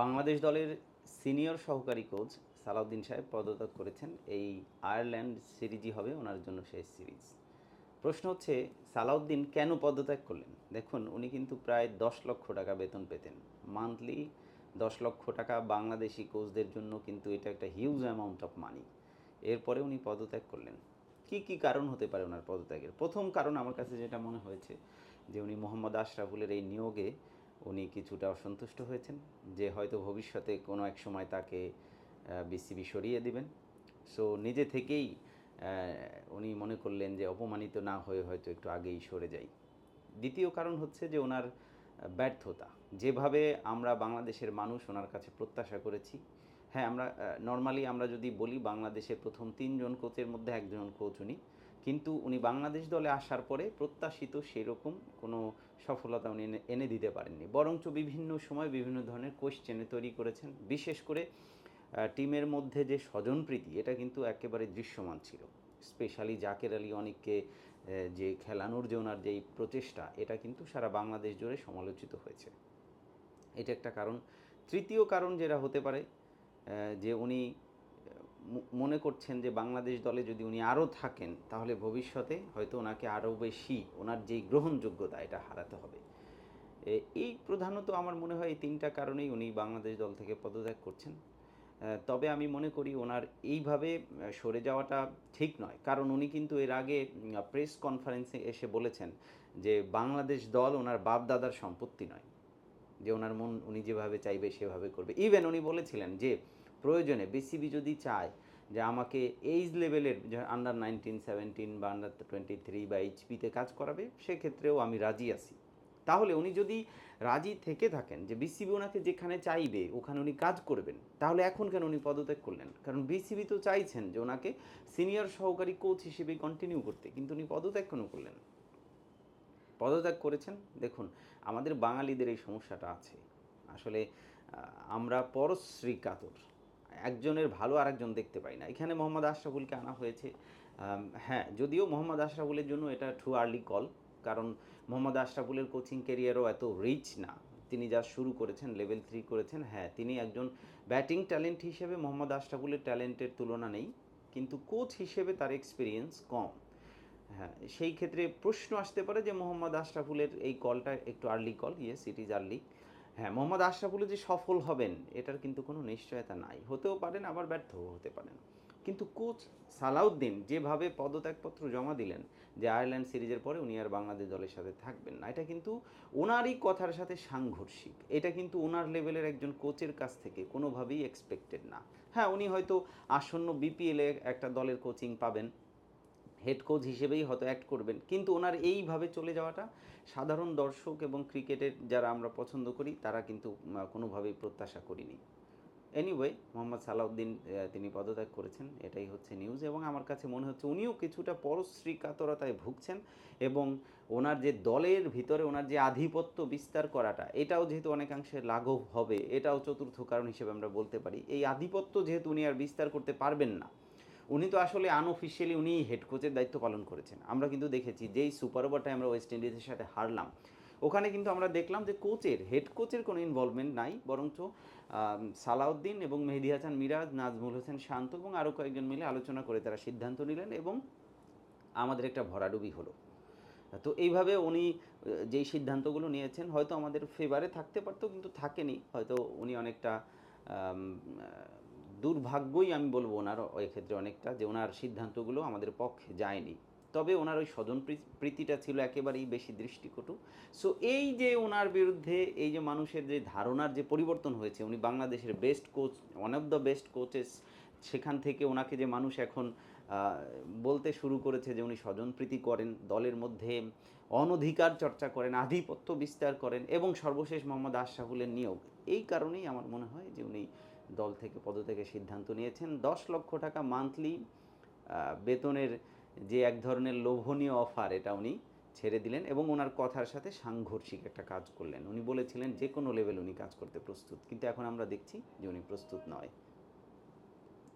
বাংলাদেশ দলের সিনিয়র সহকারী কোচ সালাউদ্দিন সাহেব পদত্যাগ করেছেন। এই আয়ারল্যান্ড সিরিজই হবে ওনার জন্য শেষ সিরিজ। প্রশ্ন হচ্ছে, সালাউদ্দিন কেন পদত্যাগ করলেন? দেখুন, উনি কিন্তু প্রায় দশ লক্ষ টাকা বেতন পেতেন। মান্থলি দশ লক্ষ টাকা বাংলাদেশি কোচদের জন্য কিন্তু এটা একটা হিউজ অ্যামাউন্ট অফ মানি এরপরে উনি পদত্যাগ করলেন। কি কি কারণ হতে পারে ওনার পদত্যাগের? প্রথম কারণ আমার কাছে যেটা মনে হয়েছে, যে উনি মোহাম্মদ আশরাফুলের এই নিয়োগে উনি কিছুটা অসন্তুষ্ট হয়েছেন যে হয়তো ভবিষ্যতে কোনো এক সময় তাকে বিসিবি সরিয়ে দিবেন। সো নিজে থেকেই উনি মনে করলেন যে অপমানিত না হয়ে হয়তো একটু আগেই সরে যাই। দ্বিতীয় কারণ হচ্ছে যে ওনার ব্যর্থতা। যেভাবে আমরা বাংলাদেশের মানুষ ওনার কাছে প্রত্যাশা করেছি। হ্যাঁ আমরা নর্মালি আমরা যদি বলি বাংলাদেশের প্রথম তিনজন কোচের মধ্যে একজন কোচ উনি। কিন্তু উনি বাংলাদেশ দলে আসার পরে প্রত্যাশিত সেরকম কোনো সফলতা উনি এনে- দিতে পারেননি। বরঞ্চ বিভিন্ন সময় বিভিন্ন ধরনের কোশ্চেনে তৈরি করেছেন। বিশেষ করে টিমের মধ্যে যে স্বজনপ্রীতি, এটা কিন্তু একেবারে দৃশ্যমান ছিল। স্পেশালি জাকের আলী অনেককে যে খেলানোর যে যেই প্রচেষ্টা, এটা কিন্তু সারা বাংলাদেশ জুড়ে সমালোচিত হয়েছে। এটা একটা কারণ। তৃতীয় কারণ যেটা হতে পারে যে উনি মনে করছেন যে বাংলাদেশ দলে যদি উনি আরও থাকেন, তাহলে ভবিষ্যতে হয়তো ওনাকে আরও বেশি ওনার যেই গ্রহণযোগ্যতা, এটা হারাতে হবে। এই প্রধানত আমার মনে হয় এই তিনটা কারণেই উনি বাংলাদেশ দল থেকে পদত্যাগ করছেন। তবে আমি মনে করি ওনার এইভাবে সরে যাওয়াটা ঠিক নয়। কারণ উনি কিন্তু এর আগে প্রেস কনফারেন্সে এসে বলেছেন যে বাংলাদেশ দল ওনার বাপ দাদার সম্পত্তি নয়। যে ওনার মন উনি যেভাবে চাইবে সেভাবে করবে। ইভেন উনি বলেছিলেন যে প্রয়োজনে বিসিবি যদি চায় যে আমাকে এইজ লেভেলের আন্ডার নাইনটিন সেভেন্টিন বা আন্ডার টোয়েন্টি থ্রি বা এইচপিতে কাজ করাবে, সেক্ষেত্রেও আমি রাজি আছি। তাহলে উনি যদি রাজি থেকে থাকেন যে বিসিবি ওনাকে যেখানে চাইবে, ওখানে উনি কাজ করবেন, তাহলে এখন কেন উনি পদত্যাগ করলেন? কারণ বিসিবি তো চাইছেন যে ওনাকে সিনিয়র সহকারী কোচ হিসেবে কন্টিনিউ করতে, কিন্তু উনি পদত্যাগ কেন করলেন? পদত্যাগ করেছেন, দেখুন, আমাদের বাঙালিদের এই সমস্যাটা আছে। আসলে আমরা পরশ্রী কাতর। একজনের ভালো আরেকজন দেখতে পাই না। এখানে মোহাম্মদ আশরাফুলকে আনা হয়েছে। হ্যাঁ যদিও মোহাম্মদ আশরাফুলের জন্য এটা টু আর্লি কল কারণ মোহাম্মদ আশরাফুলের কোচিং ক্যারিয়ারও এত রিচ না। তিনি যা শুরু করেছেন লেভেল থ্রি করেছেন হ্যাঁ তিনি একজন ব্যাটিং ট্যালেন্ট হিসেবে মোহাম্মদ আশরাফুলের ট্যালেন্টের তুলনা নেই, কিন্তু কোচ হিসেবে তার এক্সপিরিয়েন্স কম। হ্যাঁ সেই ক্ষেত্রে প্রশ্ন আসতে পারে যে মোহাম্মদ আশরাফুলের এই কলটা একটু early call yes it is early হ্যাঁ মোহাম্মদ আশরাফুল যে সফল হবেন, এটার কিন্তু কোনো নিশ্চয়তা নাই। হতেও পারেন, আবার ব্যর্থও হতে পারেন। কিন্তু কোচ সালাউদ্দিন যেভাবে পদত্যাগপত্র জমা দিলেন যে আয়ারল্যান্ড সিরিজের পরে উনি আর বাংলাদেশ দলের সাথে থাকবেন না, এটা কিন্তু ওনারই কথার সাথে সাংঘর্ষিক। এটা কিন্তু ওনার লেভেলের একজন কোচের কাছ থেকে কোনোভাবেই এক্সপেক্টেড না। হ্যাঁ উনি হয়তো আসন্ন বিপিএলে একটা দলের কোচিং পাবেন হেড কোচ হিসেবেই হয়তো অ্যাক্ট করবেন। কিন্তু ওনার এইভাবে চলে যাওয়াটা সাধারণ দর্শক এবং ক্রিকেটের যারা আমরা পছন্দ করি, তারা কিন্তু কোনোভাবেই প্রত্যাশা করিনি। এনিওয়ে মোহাম্মদ সালাউদ্দিন তিনি পদত্যাগ করেছেন। এটাই হচ্ছে নিউজ এবং আমার কাছে মনে হচ্ছে উনিও কিছুটা পরশ্রী কাতরতায় ভুগছেন এবং ওনার যে দলের ভিতরে ওনার যে আধিপত্য বিস্তার করাটা, এটাও যেহেতু অনেকাংশে লাঘব হবে, এটাও চতুর্থ কারণ হিসেবে আমরা বলতে পারি। এই আধিপত্য যেহেতু উনি আর বিস্তার করতে পারবেন না উনি তো আসলে আনঅফিসিয়ালি উনি হেড কোচের দায়িত্ব পালন করেছেন। আমরা কিন্তু দেখেছি যেই সুপার ওভারটাই আমরা ওয়েস্ট ইন্ডিজের সাথে হারলাম, ওখানে কিন্তু আমরা দেখলাম যে কোচের হেড কোচের কোনো ইনভলভমেন্ট নাই, বরঞ্চ সালাউদ্দিন এবং মেহেদি হাসান, মিরাজ, নাজমুল হোসেন শান্ত এবং আরও কয়েকজন মিলে আলোচনা করে তারা সিদ্ধান্ত নিলেন এবং আমাদের একটা ভরাডুবি হলো। তো এইভাবে উনি, যেই সিদ্ধান্তগুলো নিয়েছেন, হয়তো আমাদের ফেভারে থাকতে পারতো, কিন্তু থাকেনি। হয়তো উনি অনেকটা দুর্ভাগ্যই আমি বলব ওনার ওই ক্ষেত্রে অনেকটা যে ওনার সিদ্ধান্তগুলো আমাদের পক্ষে যায়নি। তবে ওনার ওই স্বজন প্রীতিটা ছিল একেবারেই বেশি দৃষ্টিকটু। সো এই যে ওনার বিরুদ্ধে এই যে মানুষের যে ধারণার যে পরিবর্তন হয়েছে, উনি বাংলাদেশের best coach one of the best coaches সেখান থেকে ওনাকে যে মানুষ এখন বলতে শুরু করেছে যে উনি স্বজনপ্রীতি করেন, দলের মধ্যে অনধিকার চর্চা করেন, আধিপত্য বিস্তার করেন এবং সর্বশেষ মোহাম্মদ আশরাফুলের নিয়োগ। এই কারণেই আমার মনে হয় যে উনি দল থেকে পদত্যাগের সিদ্ধান্ত নিয়েছেন। দশ লক্ষ টাকা মান্থলি বেতনের যে এক ধরনের লোভনীয় অফার এটা উনি ছেড়ে দিলেন এবং ওনার কথার সাথে সাংঘর্ষিক একটা কাজ করলেন। উনি বলেছিলেন, যে কোনো লেভেল উনি কাজ করতে প্রস্তুত। কিন্তু এখন আমরা দেখছি যে উনি প্রস্তুত নয়।